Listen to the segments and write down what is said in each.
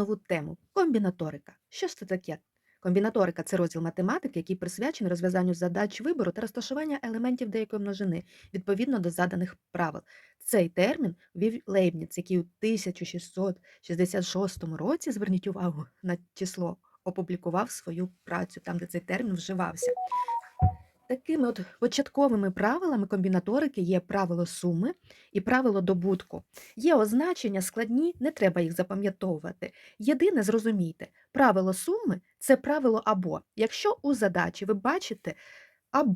нову тему комбінаторика. Що ж це таке? Комбінаторика це розділ математики, який присвячений розв'язанню задач вибору та розташування елементів деякої множини відповідно до заданих правил. Цей термін ввів Лейбніц, який у 1666 році, зверніть увагу на число, опублікував свою працю, там, де цей термін вживався. Такими от початковими правилами комбінаторики є правило суми і правило добутку. Є означення складні, не треба їх запам'ятовувати. Єдине, зрозумійте, правило суми це правило або. Якщо у задачі ви бачите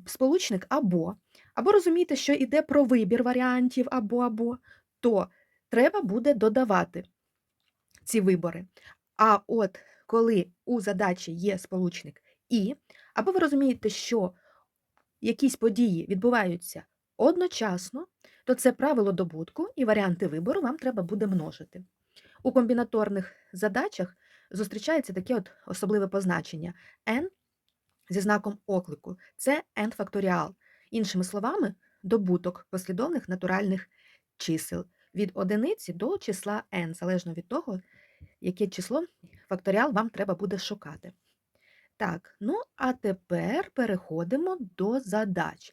сполучник або, або розумієте, що йде про вибір варіантів або або, то треба буде додавати ці вибори. А от коли у задачі є сполучник і, або ви розумієте, що якісь події відбуваються одночасно, то це правило добутку і варіанти вибору вам треба буде множити. У комбінаторних задачах зустрічається таке от особливе позначення n зі знаком оклику. Це n факторіал. Іншими словами, добуток послідовних натуральних чисел від одиниці до числа n, залежно від того, яке число факторіал вам треба буде шукати. Так, ну а тепер переходимо до задач.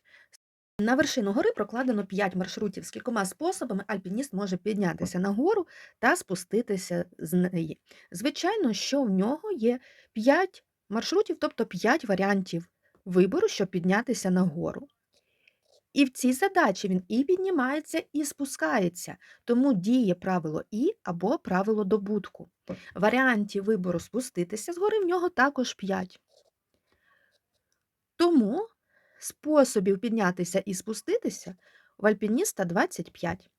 На вершину гори прокладено 5 маршрутів, з кількома способами альпініст може піднятися на гору та спуститися з неї. Звичайно, що в нього є 5 маршрутів, тобто 5 варіантів вибору, щоб піднятися на гору. І в цій задачі він і піднімається, і спускається, тому діє правило і або правило добутку. Варіантів вибору спуститися з гори в нього також 5. Тому способів піднятися і спуститися у альпініста 25.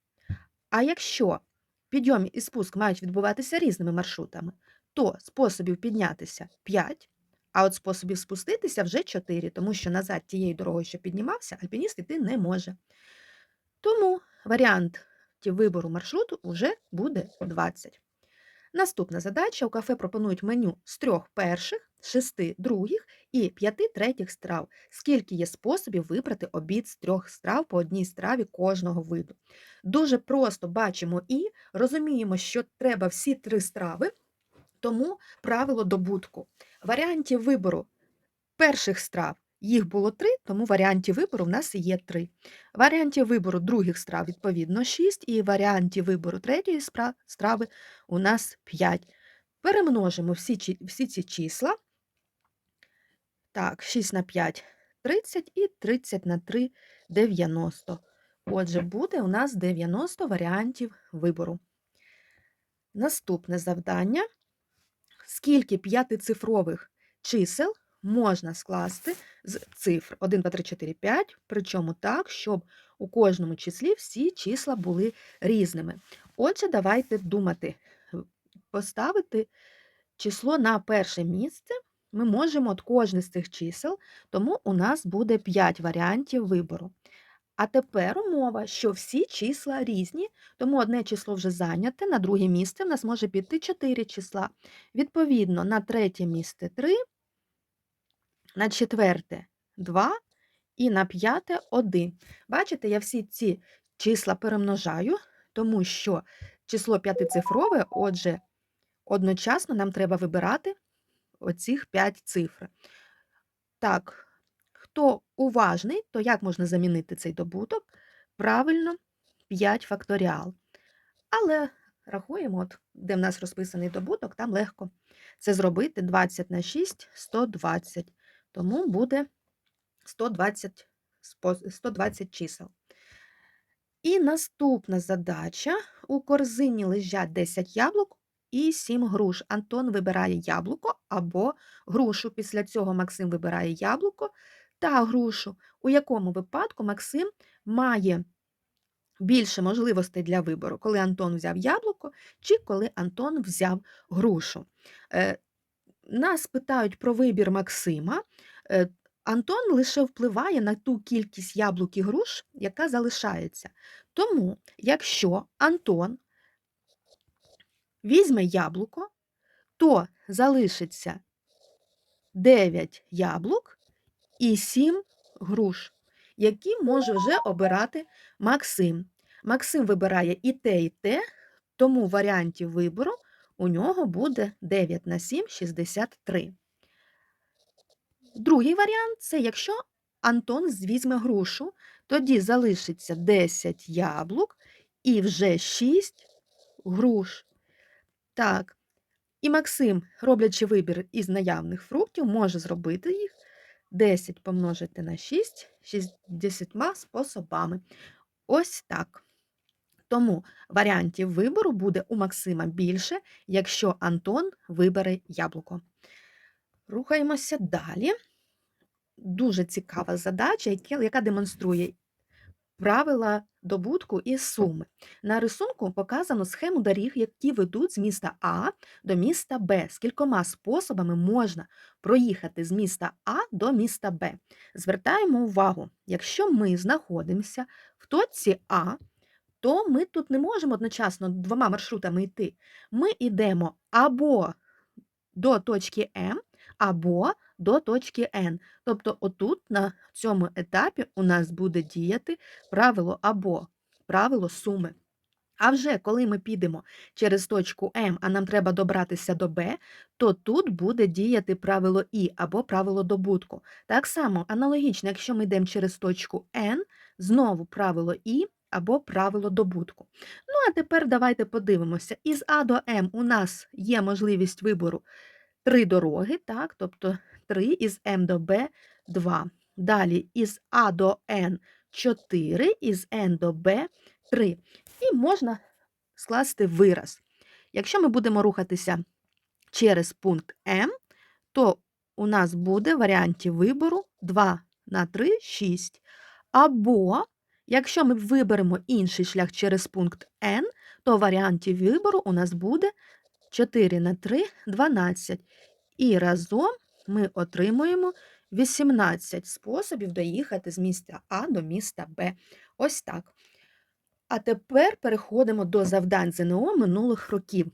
А якщо підйом і спуск мають відбуватися різними маршрутами, то способів піднятися 5, а от способів спуститися вже 4, тому що назад тією дорогою, що піднімався, альпініст йти не може. Тому варіант вибору маршруту вже буде 20. Наступна задача: у кафе пропонують меню з трьох перших, шести других і п'яти третіх страв. Скільки є способів вибрати обід з трьох страв по одній страві кожного виду. Дуже просто бачимо і розуміємо, що треба всі три страви, тому правило добутку. Варіантів вибору перших страв їх було три, тому варіантів вибору в нас є три. Варіантів вибору других страв, відповідно, 6, і варіантів вибору третьої страви у нас 5. Перемножимо всі всі ці числа. Так, 6 на 5 30 і 30 на 3 90. Отже, буде у нас 90 варіантів вибору. Наступне завдання: скільки п'ятицифрових чисел можна скласти з цифр 1, 2, 3, 4, 5, причому так, щоб у кожному числі всі числа були різними. Отже, давайте думати, поставити число на перше місце. Ми можемо от кожне з цих чисел, тому у нас буде 5 варіантів вибору. А тепер умова, що всі числа різні, тому одне число вже зайняте, на друге місце в нас може піти 4 числа. Відповідно, на третє місце 3, на четверте 2 і на п'яте 1. Бачите, я всі ці числа перемножаю, тому що число п'ятицифрове, отже, одночасно нам треба вибирати оцих 5 цифр. Так, хто уважний, то як можна замінити цей добуток? Правильно, 5 факторіал. Але рахуємо, от, де в нас розписаний добуток, там легко це зробити 20 на 6 120 тому буде 120 120 чисел. І наступна задача: у корзині лежать 10 яблук і 7 груш. Антон вибирає яблуко або грушу. Після цього Максим вибирає яблуко та грушу, у якому випадку Максим має більше можливостей для вибору, коли Антон взяв яблуко чи коли Антон взяв грушу. Е, нас питають про вибір Максима. Е, Антон лише впливає на ту кількість яблук і груш, яка залишається. Тому, якщо Антон візьме яблуко, то залишиться 9 яблук і 7 груш, які може вже обирати Максим. Максим вибирає і те, і те, тому варіантів вибору у нього буде 9 на 7 – 63. Другий варіант це якщо Антон візьме грушу, тоді залишиться 10 яблук і вже 6 груш. Так. І Максим, роблячи вибір із наявних фруктів, може зробити їх 10 помножити на 6 60 способами. Ось так. Тому варіантів вибору буде у Максима більше, якщо Антон вибере яблуко. Рухаємося далі. Дуже цікава задача, яка демонструє правила добутку і суми. На рисунку показано схему доріг, які ведуть з міста А до міста Б. З кількома способами можна проїхати з міста А до міста Б. Звертаємо увагу, якщо ми знаходимося в точці А, то ми тут не можемо одночасно двома маршрутами йти. Ми йдемо або до точки М, або до точки N. Тобто, отут на цьому етапі у нас буде діяти правило або правило суми. А вже коли ми підемо через точку М, а нам треба добратися до Б, то тут буде діяти правило І або правило добутку. Так само аналогічно, якщо ми йдемо через точку N, знову правило І або правило добутку. Ну, а тепер давайте подивимося: із А до М у нас є можливість вибору три дороги, так, тобто 3 із М до Б 2. Далі із А до Н 4, із Н до Б 3. І можна скласти вираз. Якщо ми будемо рухатися через пункт М, то у нас буде варіантів вибору 2 на 3 6. Або, якщо ми виберемо інший шлях через пункт N, то варіантів вибору у нас буде 4 на 3 12. І разом ми отримуємо 18 способів доїхати з міста А до міста Б. Ось так. А тепер переходимо до завдань ЗНО минулих років.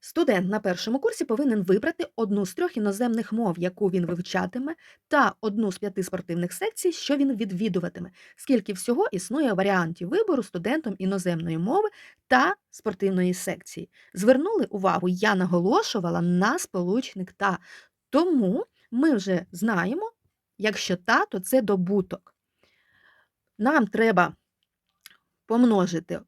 Студент на першому курсі повинен вибрати одну з трьох іноземних мов, яку він вивчатиме, та одну з п'яти спортивних секцій, що він відвідуватиме, скільки всього існує варіантів вибору студентом іноземної мови та спортивної секції. Звернули увагу, я наголошувала на сполучник та. Тому ми вже знаємо, якщо та, то це добуток. Нам треба помножити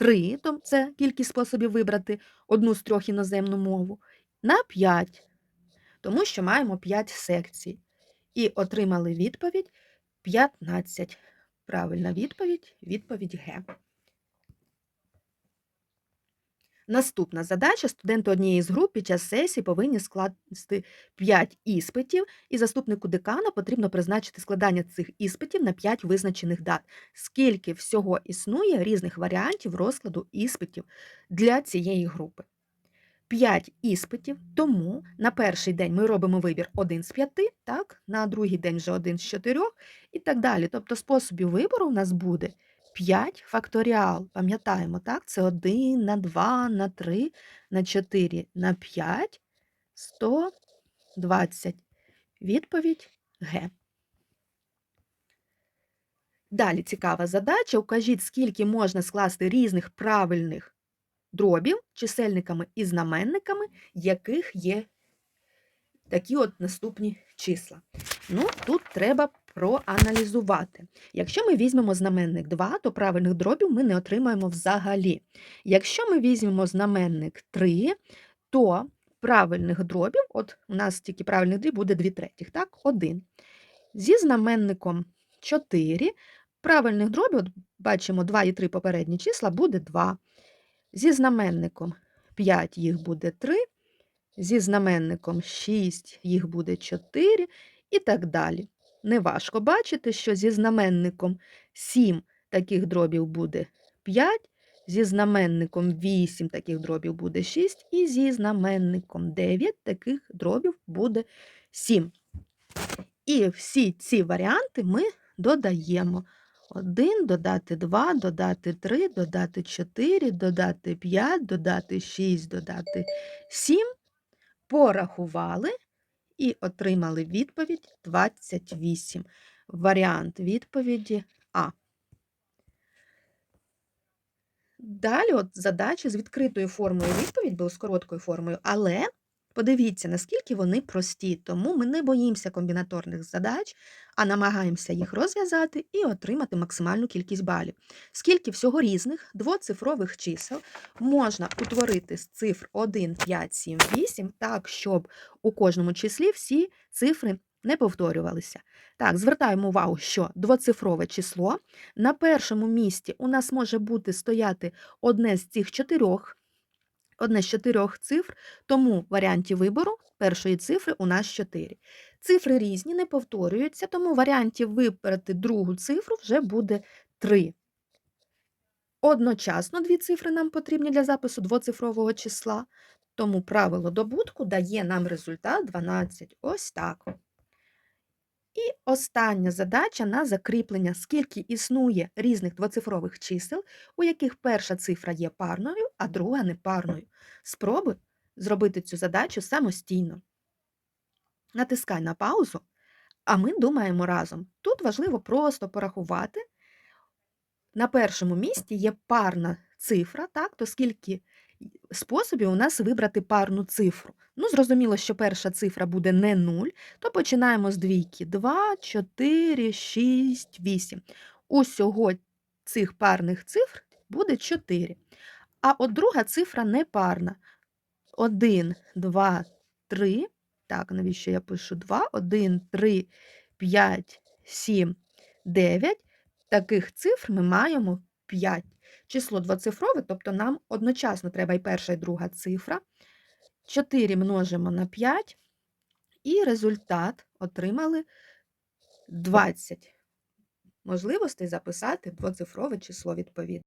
3, то це кількість способів вибрати одну з трьох іноземну мову, на 5, тому що маємо 5 секцій. І отримали відповідь 15. Правильна відповідь відповідь Г. Наступна задача: студенти однієї з груп під час сесії повинні скласти 5 іспитів, і заступнику декана потрібно призначити складання цих іспитів на 5 визначених дат. Скільки всього існує різних варіантів розкладу іспитів для цієї групи? 5 іспитів, тому на перший день ми робимо вибір 1 з 5, так? на другий день вже 1 з 4 і так далі. Тобто способів вибору у нас буде 5 факторіал. Пам'ятаємо, так? Це 1 на 2, на 3, на 4, на 5, 120. Відповідь Г. Далі цікава задача. Укажіть, скільки можна скласти різних правильних дробів чисельниками і знаменниками, яких є такі от наступні числа. Ну, тут треба проаналізувати. Якщо ми візьмемо знаменник 2, то правильних дробів ми не отримаємо взагалі. Якщо ми візьмемо знаменник 3, то правильних дробів, от у нас тільки правильних дріб буде 2 третіх, так, 1. Зі знаменником 4 правильних дробів, от бачимо 2 і 3 попередні числа, буде 2. Зі знаменником 5 їх буде 3, зі знаменником 6 їх буде 4 і так далі. Неважко бачити, що зі знаменником 7 таких дробів буде 5, зі знаменником 8 таких дробів буде 6, і зі знаменником 9 таких дробів буде 7. І всі ці варіанти ми додаємо. 1, додати 2, додати 3, додати 4, додати 5, додати 6, додати 7. Порахували і отримали відповідь 28. Варіант відповіді А. Далі от задачі з відкритою формою відповідь бо з короткою формою, але подивіться, наскільки вони прості. Тому ми не боїмося комбінаторних задач, а намагаємося їх розв'язати і отримати максимальну кількість балів. Скільки всього різних двоцифрових чисел можна утворити з цифр 1, 5, 7, 8, так, щоб у кожному числі всі цифри не повторювалися. Так, звертаємо увагу, що двоцифрове число на першому місці у нас може бути стояти одне з цих чотирьох, одне з чотирьох цифр, тому в варіанті вибору першої цифри у нас 4. Цифри різні, не повторюються, тому в варіанті вибрати другу цифру вже буде 3. Одночасно дві цифри нам потрібні для запису двоцифрового числа, тому правило добутку дає нам результат 12. Ось так. І остання задача на закріплення, скільки існує різних двоцифрових чисел, у яких перша цифра є парною, а друга непарною. Спробуй зробити цю задачу самостійно. Натискай на паузу, а ми думаємо разом. Тут важливо просто порахувати. На першому місці є парна цифра, так, то скільки способів у нас вибрати парну цифру. Ну, зрозуміло, що перша цифра буде не 0, то починаємо з двійки. 2, 4, 6, 8. Усього цих парних цифр буде 4. А от друга цифра непарна. 1, 2, 3. Так, навіщо я пишу 2? 1, 3, 5, 7, 9. Таких цифр ми маємо 5. Число двоцифрове, тобто нам одночасно треба і перша, і друга цифра. 4 множимо на 5, і результат отримали 20 можливостей записати двоцифрове число відповідно.